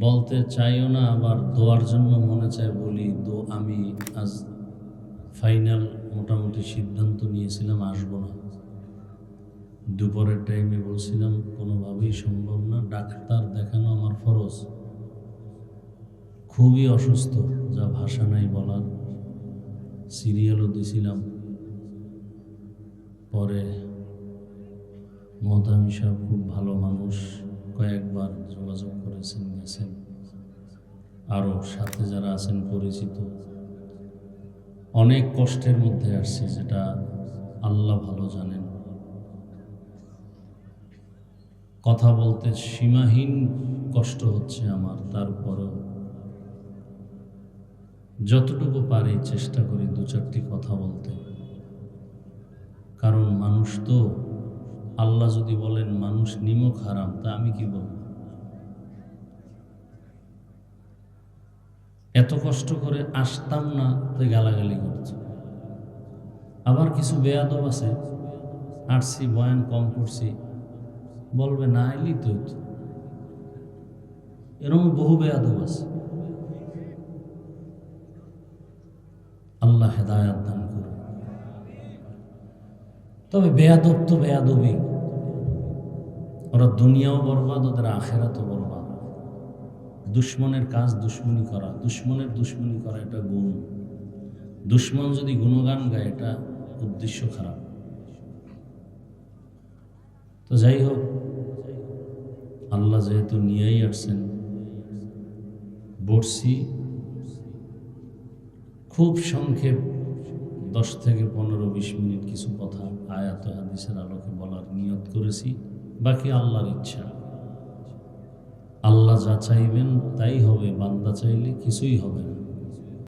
বলতে চাইও না, আবার দোয়ার জন্য মনে চায় বলি, দো, আমি আজ ফাইনাল মোটামুটি সিদ্ধান্ত নিয়েছিলাম, আসব না। দুপুরের টাইমে বলছিলাম, কোনোভাবেই সম্ভব না, ডাক্তার দেখানো আমার ফরজ। খুবই অসুস্থ, যা ভাষা নাই বলার। সিরিয়ালও দিছিলাম। পরে মহতামি সাহেব খুব ভালো মানুষ, কয়েকবার যোগাযোগ আরও সাথে যারা আছেন পরিচিত। অনেক কষ্টের মধ্যে আসছে যেটা আল্লাহ ভালো জানেন। কথা বলতে সীমাহীন কষ্ট হচ্ছে আমার, তারপরেও যতটুকু পারি চেষ্টা করি দু চারটি কথা বলতে। কারণ মানুষ তো, আল্লাহ যদি বলেন মানুষ নিমক হারাম, তা আমি কি বলব? এত কষ্ট করে আসতাম না তো গালাগালি করছে আবার কিছু বেয়াদব আছে আসছি বয়ান কম করছি, বলবে, না, এলি তো। এরকম বহু বেয়াদব আছে। আল্লাহ হেদায়াত দান করুন। তবে বেয়াদব তো বেয়াদবই। ওরা দুনিয়াও বরবাদ, ওদের আখেরাতও বরবাদ। দুশ্মনের কাজ দুশ্মনী করা, দুশ্মনের দুশ্মনী করা এটা গুণ। দুশ্মন যদি গুণগান গায়, এটা উদ্দেশ্য খারাপ। তো যাই হোক, আল্লাহ যেহেতু নিয়েই আসছেন বর্ষি খুব সংক্ষেপ, দশ থেকে পনেরো, বিশ মিনিট কিছু কথা, আয়াত হাদিসের আলোকে বলার নিয়ত করেছি, বাকি আল্লাহর ইচ্ছা। আল্লাহ যা চাইবেন তাই হবে বান্দা চাইলে কিছুই হবে না।